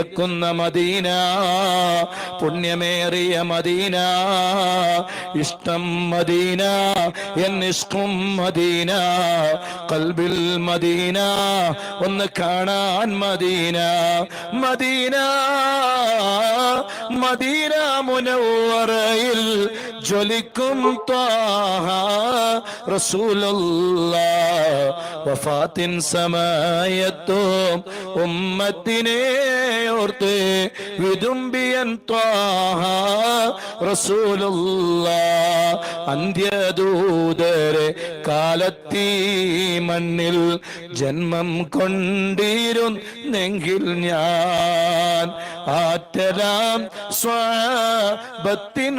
ക്കുന്ന മദീന പുണ്യമേറിയ മദീന ഇഷ്ടം മദീന എന്നിഷ്ടം മദീന കൽബിൽ മദീന ഒന്ന് കാണാൻ മദീന മദീന മദീന മുനവറയിൽ ജ്വലിക്കും വഫാത്തിൻ സമയത്തും ഉമ്മത്തിനെ ഓർത്ത് വിതുമ്പിയൻ റസൂലുള്ള അന്ത്യദൂതരെ കാലത്തീ മണ്ണിൽ ജന്മം കൊണ്ടിരുന്നെങ്കിൽ ഞാൻ ആറ്റലാം സ്വാപത്തിൻ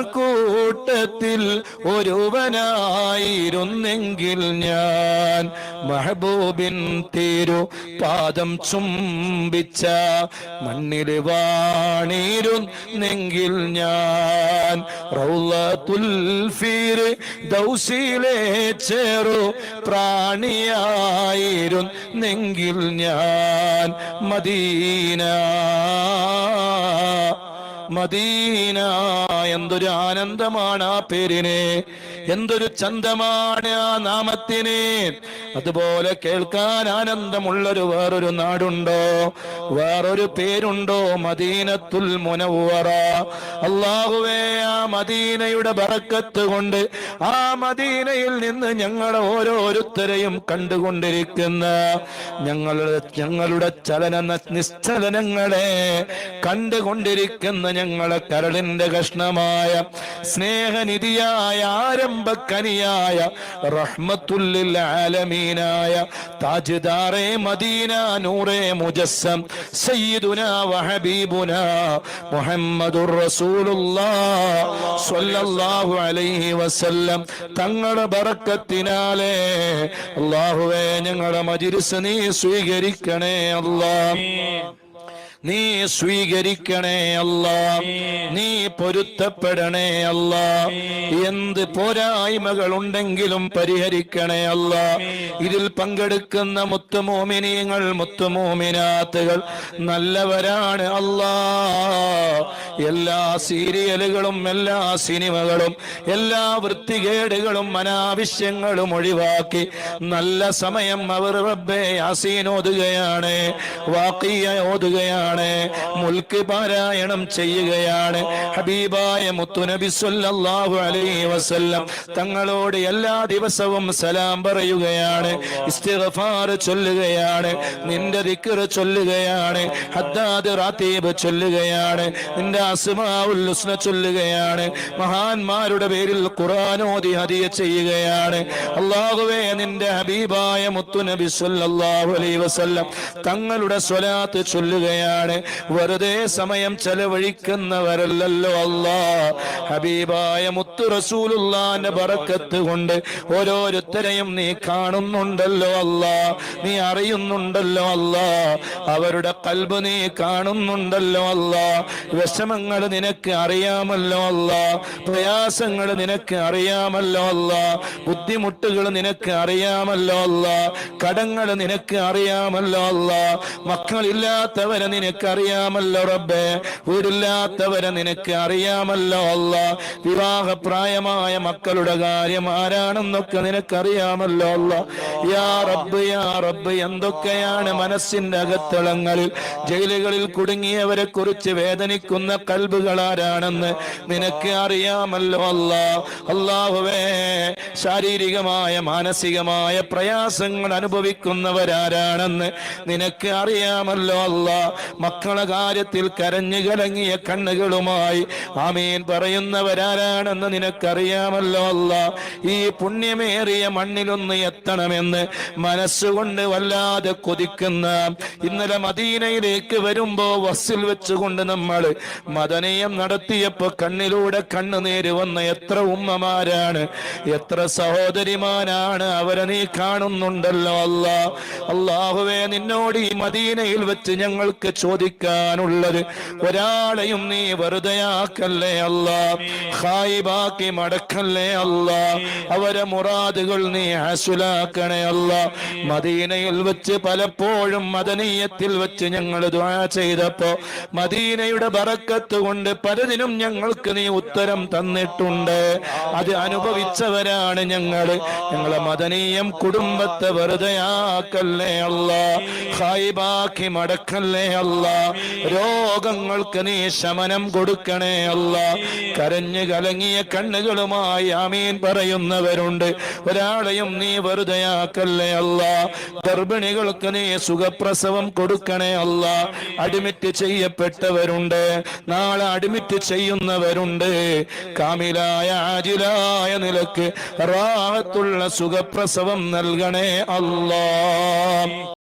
കൂട്ടത്തിൽ ഒരുവനായിരുന്നെങ്കിൽ ഞാൻ മഹബൂബിൻ തീരു പാദം ചുംബിച്ച മണ്ണിൽ വാണിരുന്നെങ്കിൽ ഞാൻ റൗലത്തുൽ ഫീർ ദൗസിലെ ചെറു പ്രാണിയായിരുന്നെങ്കിൽ ഞാൻ മദീന മദീന എന്തൊരു ആനന്ദമാണ് ആ പേരിന്. എന്തൊരു ചന്തമാണ് ആ നാമത്തിന്? അതുപോലെ കേൾക്കാൻ ആനന്ദമുള്ളൊരു വേറൊരു നാടുണ്ടോ? വേറൊരു പേരുണ്ടോ? മദീനത്തുൽ മുനവറ അള്ളാഹുവേ ആ മദീനയുടെ ബറക്കത്ത് കൊണ്ട് ആ മദീനയിൽ നിന്ന് ഞങ്ങൾ ഓരോരുത്തരെയും കണ്ടുകൊണ്ടിരിക്കുന്ന ഞങ്ങളുടെ ഞങ്ങളുടെ ചലന നിശ്ചലനങ്ങളെ കണ്ടുകൊണ്ടിരിക്കുന്ന ഞങ്ങളെ കരളിന്റെ കഷ്ണമായ സ്നേഹനിധിയായ ആരംഭക്കനിയായ റഹ്മത്തുല്ലിൽ ആലമീനായ താജ്ദാറെ മദീന നൂറെ മുജസ്സം സയ്യിദുന വഹബീബുന മുഹമ്മദുർ റസൂലുള്ളാഹ് സ്വല്ലല്ലാഹു അലൈഹി വസല്ലം. തങ്ങളുടെ ബറക്കത്തിനാലേ അല്ലാഹുവേ ഞങ്ങളുടെ മജ്ലിസ് നീ സ്വീകരിക്കണേ അല്ലാഹ് നീ സ്വീകരിക്കണേ അല്ല. നീ പൊരുത്തപ്പെടണേ അല്ല. എന്ത് പോരായ്മകൾ ഉണ്ടെങ്കിലും പരിഹരിക്കണേ അല്ല. ഇതിൽ പങ്കെടുക്കുന്ന മുത്തുമോമിനിയങ്ങൾ മുത്തുമോമിനാത്തുകൾ നല്ലവരാണ് അല്ലാ. എല്ലാ സീരിയലുകളും എല്ലാ സിനിമകളും എല്ലാ വൃത്തികേടുകളും അനാവശ്യങ്ങളും ഒഴിവാക്കി നല്ല സമയം അവർ റബ്ബെ യാസീൻ ഓതുകയാണ് വാക്കിയ ഓതുകയാണ്. മുൽക്ക് പാരായണം ചെയ്യുകയാണ്. ഹബീബായ മുത്തുനബി സല്ലല്ലാഹു അലൈഹി വസല്ലം തങ്ങളോട് എല്ലാ ദിവസവും സലാം പറയുകയാണ്. ഇസ്തിഗ്ഫാർ ചൊല്ലുകയാണ്. നിന്റെ ദിക്ർ ചൊല്ലുകയാണ്. ഹദ്ദാദ് റാത്തീബ് ചൊല്ലുകയാണ്. നിന്റെ അസ്മാഉൽ ഹുസ്ന ചൊല്ലുകയാണ്. മഹാന്മാരുടെ പേരിൽ ഖുർആൻ ഓതി ഹദിയ ചെയ്യുകയാണ്. അല്ലാഹുവേ നിന്റെ ഹബീബായ മുത്തുനബി സല്ലല്ലാഹു അലൈഹി വസല്ലം തങ്ങളുടെ സ്വലാത്ത് ചൊല്ലുകയാണ്. വെറുതെ സമയം ചെലവഴിക്കുന്നവരല്ലല്ലോ അല്ലാ. ഹബീബായ മുത്തു റസൂലുള്ളാന്റെ ബറക്കത്ത് കൊണ്ട് ഓരോരുത്തരെയും നീ കാണുന്നുണ്ടല്ലോ അല്ലാ. നീ അറിയുന്നുണ്ടല്ലോ അല്ലാ. അവരുടെ കൽബ് നീ കാണുന്നുണ്ടല്ലോ അല്ലാ. വിഷമങ്ങൾ നിനക്ക് അറിയാമല്ലോ അല്ല. പ്രയാസങ്ങൾ നിനക്ക് അറിയാമല്ലോ അല്ല. ബുദ്ധിമുട്ടുകൾ നിനക്ക് അറിയാമല്ലോ അല്ല. കടങ്ങൾ നിനക്ക് അറിയാമല്ലോ അല്ല. മക്കളില്ലാത്തവരെ നിനക്ക് അറിയാമല്ലോ റബ്ബേ. വീടില്ലാത്തവരെ നിനക്ക് അറിയാമല്ലോ അല്ല വിവാഹപ്രായമായ മക്കളുടെ കാര്യം ആരാണെന്നൊക്കെ നിനക്കറിയാമല്ലോ അല്ല യാ റബ്ബ് യാ റബ്ബ് എന്തൊക്കെയാണ് മനസ്സിന്റെ അകത്തളങ്ങളിൽ? ജയിലുകളിൽ കുടുങ്ങിയവരെ കുറിച്ച് വേദനിക്കുന്ന കൽബുകൾ ആരാണെന്ന് നിനക്ക് അറിയാമല്ലോ അല്ല അള്ളാഹുവേ ശാരീരികമായ മാനസികമായ പ്രയാസങ്ങൾ അനുഭവിക്കുന്നവരാരാണെന്ന് നിനക്ക് അറിയാമല്ലോ അല്ല. മക്കളെ കാര്യത്തിൽ കരഞ്ഞു കലങ്ങിയ കണ്ണുകളുമായി ആമീൻ പറയുന്നവരാരാണെന്ന് നിനക്കറിയാമല്ലോ അല്ല. ഈ പുണ്യമേറിയ മണ്ണിലൊന്ന് എത്തണമെന്ന് മനസ്സുകൊണ്ട് വല്ലാതെ കൊതിക്കുന്ന ഇന്നലെ മദീനയിലേക്ക് വരുമ്പോ വസ്സിൽ വെച്ചുകൊണ്ട് നമ്മൾ മദനീയം നടത്തിയപ്പോ കണ്ണിലൂടെ കണ്ണുനീര് വന്ന എത്ര ഉമ്മമാരാണ്. എത്ര സഹോദരിമാരാണ് അവരെ നീ കാണുന്നുണ്ടല്ലോ അല്ല. അള്ളാഹുവേ നിന്നോട് ഈ മദീനയിൽ വെച്ച് ഞങ്ങൾക്ക് ചോദിക്കാനുള്ളത് ഒരാളെയും നീ വെറുതെയാക്കല്ലേ അല്ല. ഹായിബാക്കി മടക്കല്ലേ അല്ല. അവരെ മുറാദുകൾ നീ ഹസുലാക്കണേ അല്ല. മദീനയിൽ വെച്ച് പലപ്പോഴും മദനീയത്തിൽ വെച്ച് ഞങ്ങൾ ദ്വാ ചെയ്തപ്പോ മദീനയുടെ ബറക്കത്ത് കൊണ്ട് പലതിനും ഞങ്ങൾക്ക് നീ ഉത്തരം തന്നിട്ടുണ്ട്. അത് അനുഭവിച്ചവരാണ് ഞങ്ങൾ ഞങ്ങളെ മദനീയം കുടുംബത്തെ വെറുതെയാക്കല്ലേ അല്ല. ഹായിബാക്കി മടക്കല്ലേ അല്ല. രോഗങ്ങൾക്ക് നീ ശമനം കൊടുക്കണേ അല്ല. കരഞ്ഞു കലങ്ങിയ കണ്ണുകളുമായി ആമീൻ പറയുന്നവരുണ്ട്. ഒരാളെയും നീ വെറുതെയാക്കല്ലേ അല്ല. ഗർഭിണികൾക്ക് നീ സുഖപ്രസവം കൊടുക്കണേ അല്ല. അഡ്മിറ്റ് ചെയ്യപ്പെട്ടവരുണ്ട്. നാളെ അഡ്മിറ്റ് ചെയ്യുന്നവരുണ്ട്. കാമിലായ ആജിലായ നിലയ്ക്ക് റാഹത്തുള്ള സുഖപ്രസവം നൽകണേ അല്ലാ